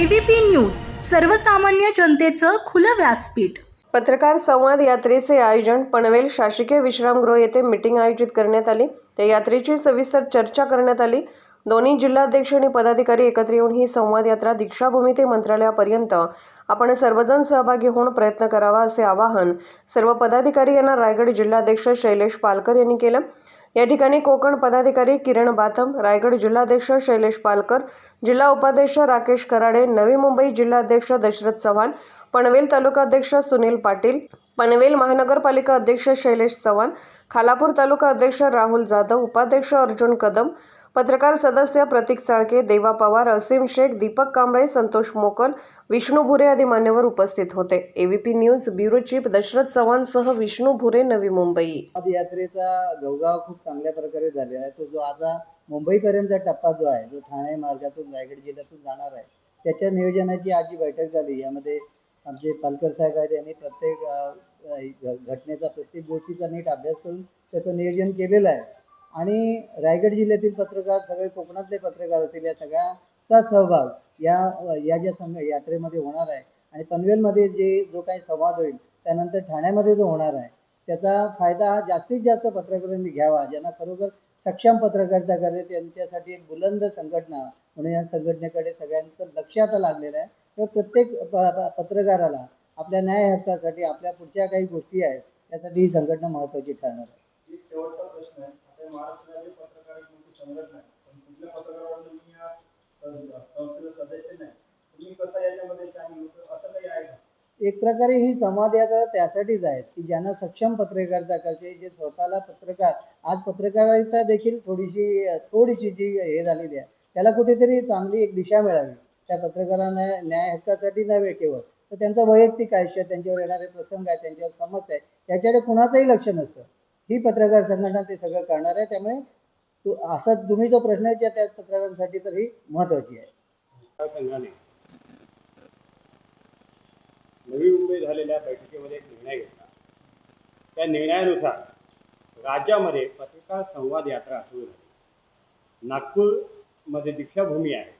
ABP news सर्वसामान्य जनतेचं खुलं व्यासपीठ. पत्रकार संवाद यात्रेचे आयोजन पनवेल शासकीय विश्रामगृह येथे मीटिंग आयोजित करण्यात आली. त्या यात्रेची सविस्तर चर्चा करण्यात आली. दोन्ही जिल्हाध्यक्ष आणि पदाधिकारी एकत्र येऊन ही संवाद यात्रा दीक्षाभूमी ते मंत्रालयापर्यंत आपण सर्वजण सहभागी होऊन प्रयत्न करावा असे आवाहन सर्व पदाधिकारी यांना रायगड जिल्हाध्यक्ष शैलेश पालकर यांनी केलं. या ठिकाणी कोकण पदाधिकारी किरण बाथम रायगड जिल्हाध्यक्ष शैलेश पालकर जिल्हा उपाध्यक्ष राकेश कराडे नवी मुंबई जिल्हाध्यक्ष दशरथ चव्हाण पनवेल तालुकाध्यक्ष सुनील पाटील पनवेल महानगरपालिका अध्यक्ष शैलेश चव्हाण खालापूर तालुका अध्यक्ष राहुल जाधव उपाध्यक्ष अर्जुन कदम पत्रकार सदस्य प्रतीक चाळके देवा पवार असीम शेख दीपक कांबळे संतोष मोकल विष्णू भुरे आदी मान्यवर उपस्थित होते. AVP news bureau chief Dashrath Chavan सह विष्णू भुरे नवी मुंबई. पदयात्रेचा गवगाव खूप चांगल्या प्रकारे झालेला आहे. तो जो आता मुंबईपर्यंतचा टप्पा जो आहे जो ठाणे मार्गातून रायगड जिल्ह्यातून जाणार आहे त्याच्या नियोजनाची आज जी बैठक झाली यामध्ये आमचे पालकर साहेब आहेत यांनी प्रत्येक घटनेचा प्रत्येक गोष्टीचा नीट अभ्यास करून त्याचं नियोजन केलेलं आहे. आणि रायगड जिल्ह्यातील पत्रकार सगळे कोकणातले पत्रकार असतील या सगळ्याचा सहभाग या या ज्या संघ यात्रेमध्ये होणार आहे. आणि पनवेलमध्ये जे जो काही संवाद होईल त्यानंतर ठाण्यामध्ये जो होणार आहे त्याचा फायदा हा जास्तीत जास्त पत्रकारांनी घ्यावा ज्यांना खरोखर सक्षम पत्रकारिता करते त्यांच्यासाठी एक बुलंद संघटना म्हणून या संघटनेकडे सगळ्यांचं लक्ष आता लागलेलं आहे. तर प्रत्येक पत्रकाराला आपल्या न्याय हक्कासाठी आपल्या पुढच्या काही गोष्टी आहेत त्यासाठी ही संघटना महत्त्वाची ठरणार आहे. महाराष्ट्रामध्ये शेवटचा पत्रकार संघटना आहे. कुठल्या पत्रकारावर तुम्ही या सं- संस्थेचे सदस्य नाही. तुम्ही कसं याच्यामध्ये सामील होतो? असं काही आहे का? एक प्रकारे ही संवाद यात्रा त्यासाठीच आहे की ज्यांना सक्षम पत्रकारिता करते जे स्वतःला पत्रकार आज पत्रकारिता देखील थोडीशी थोडीशी जी हे झालेली आहे त्याला कुठेतरी चांगली एक दिशा मिळावी. त्या पत्रकारांना न्याय हक्कासाठी नव्हे केवळ तर त्यांचं वैयक्तिक आयुष्य त्यांच्यावर येणारे प्रसंग आहे त्यांच्यावर समज आहे त्याच्याकडे कुणाचंही लक्ष नसतं. ही पत्रकार संघटना ते सगळं करणार आहे त्यामुळे तू असा तुम्ही जो प्रश्न आहे त्या पत्रकारांसाठी तर ही महत्त्वाची आहे. संघाने नवी मुंबई झालेल्या बैठकीमध्ये एक निर्णय घेतला. त्या निर्णयानुसार राज्यामध्ये पत्रकार संवाद यात्रा सुरू झाली. नागपूरमध्ये दीक्षाभूमी आहे.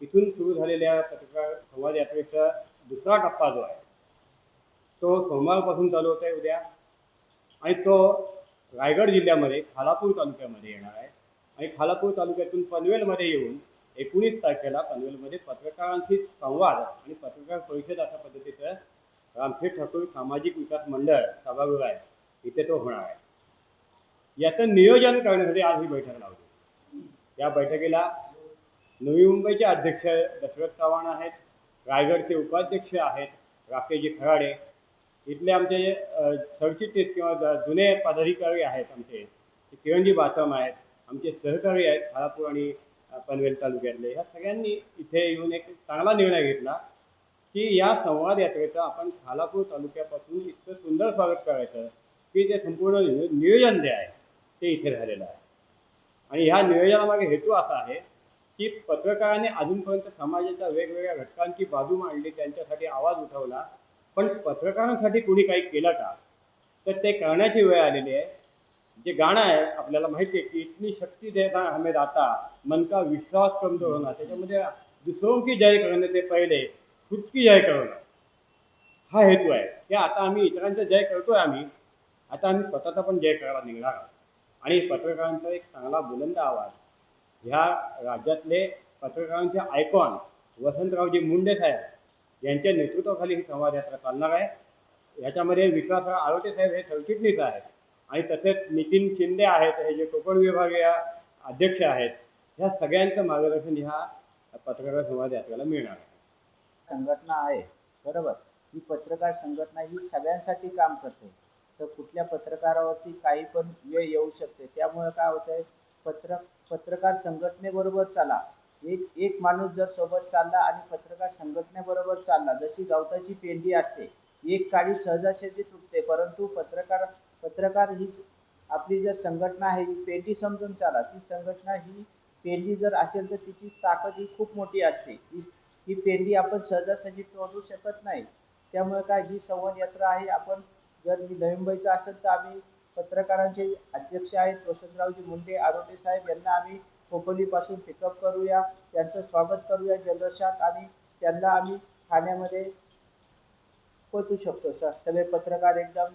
तिथून सुरू झालेल्या पत्रकार संवाद यात्रेचा दुसरा टप्पा जो आहे तो सोमवारपासून चालू होत आहे उद्या. आणि तो रायगड जिल्ह्यामध्ये खालापूर तालुक्यामध्ये येणार आहे. आणि खालापूर तालुक्यातून पनवेलमध्ये येऊन एकोणीस तारखेला पनवेलमध्ये पत्रकारांशी संवाद आणि पत्रकार परिषद अशा पद्धतीचं रामशेठ ठाकूर सामाजिक विकास मंडळ सभागृह आहे. इथे तो होणार आहे. याचं नियोजन करण्यासाठी आज ही बैठक लावली. या बैठकीला नवी मुंबईचे अध्यक्ष दशरथ चव्हाण आहेत रायगडचे उपाध्यक्ष आहेत राकेशजी खराडे इथले आमचे जे सरचिटणीस किंवा ज- जुने पदाधिकारी आहेत आमचे. किरणजी बातम आहेत आमचे सहकारी आहेत खालापूर आणि पनवेल तालुक्यातले. ह्या सगळ्यांनी इथे येऊन एक चांगला निर्णय घेतला की या संवाद यात्रेचं आपण खालापूर तालुक्यापासून इतकं सुंदर स्वागत करायचं की ते संपूर्ण नियोजन जे आहे ते इथे झालेलं आहे. आणि ह्या नियोजनामागे हेतू असा आहे की पत्रकारांनी अजूनपर्यंत समाजाच्या वेगवेगळ्या घटकांची बाजू मांडली त्यांच्यासाठी आवाज उठवला पण पत्रकारांसाठी कोणी काही केलं का? तर ते करण्याची वेळ आलेली आहे. जे गाणं आहे आपल्याला माहिती आहे की इतनी शक्ती देता हमें दाता मन का विश्वास कमजोर होणार त्याच्यामध्ये दुसरों की जय करणे ते पहिले खुद की जय करणं. हा हेतू आहे. की आता आम्ही इतरांचा जय करतोय आम्ही आता आम्ही स्वतःचा पण जय करायला निघणार आहोत. आणि पत्रकारांचा एक चांगला बुलंद आवाज ह्या राज्यातले पत्रकारांचे आयकॉन वसंतरावजी मुंडे साहेब यांच्या नेतृत्वाखाली ही संवाद यात्रा चालणार आहे. याच्यामध्ये विश्वासराव आरोटे साहेब हे सरचिटणीस आहेत. आणि तसेच नितीन शिंदे आहेत हे जे कोकण विभागीय अध्यक्ष आहेत ह्या सगळ्यांचं मार्गदर्शन ह्या पत्रकार संवाद यात्रेला मिळणार आहे. संघटना आहे बरोबर. ही पत्रकार संघटना ही सगळ्यांसाठी काम करते. तर कुठल्या पत्रकारावरती काही पण वेळ येऊ शकते. त्यामुळे काय होतंय? पत्र पत्रकार संघटनेबरोबर चला. एक एक माणूस जर सोबत चालला आणि पत्रकार संघटनेबरोबर चालला जशी गवताची पेंडी असते एक काळी सहजासहजी तुटते परंतु पत्रकार पत्रकार ही आपली जर संघटना आहे ही पेंडी समजून चाला ती संघटना ही पेंडी जर असेल तर तिची ताकद ही खूप मोठी असते. ही ही पेंडी आपण सहजासहजी तोडू शकत नाही. त्यामुळे काय ही संवाद यात्रा आहे आपण जर मी नवी असेल तर आम्ही पत्रकारांचे अध्यक्ष आहेत वसंतरावजी मुंडे आरोटे साहेब यांना आम्ही खोपोलीपासून पिकअप करूया त्यांचं स्वागत करूया जल्लोषात आणि त्यांना आम्ही ठाण्यामध्ये पोचू शकतो सर सगळे पत्रकार एकदम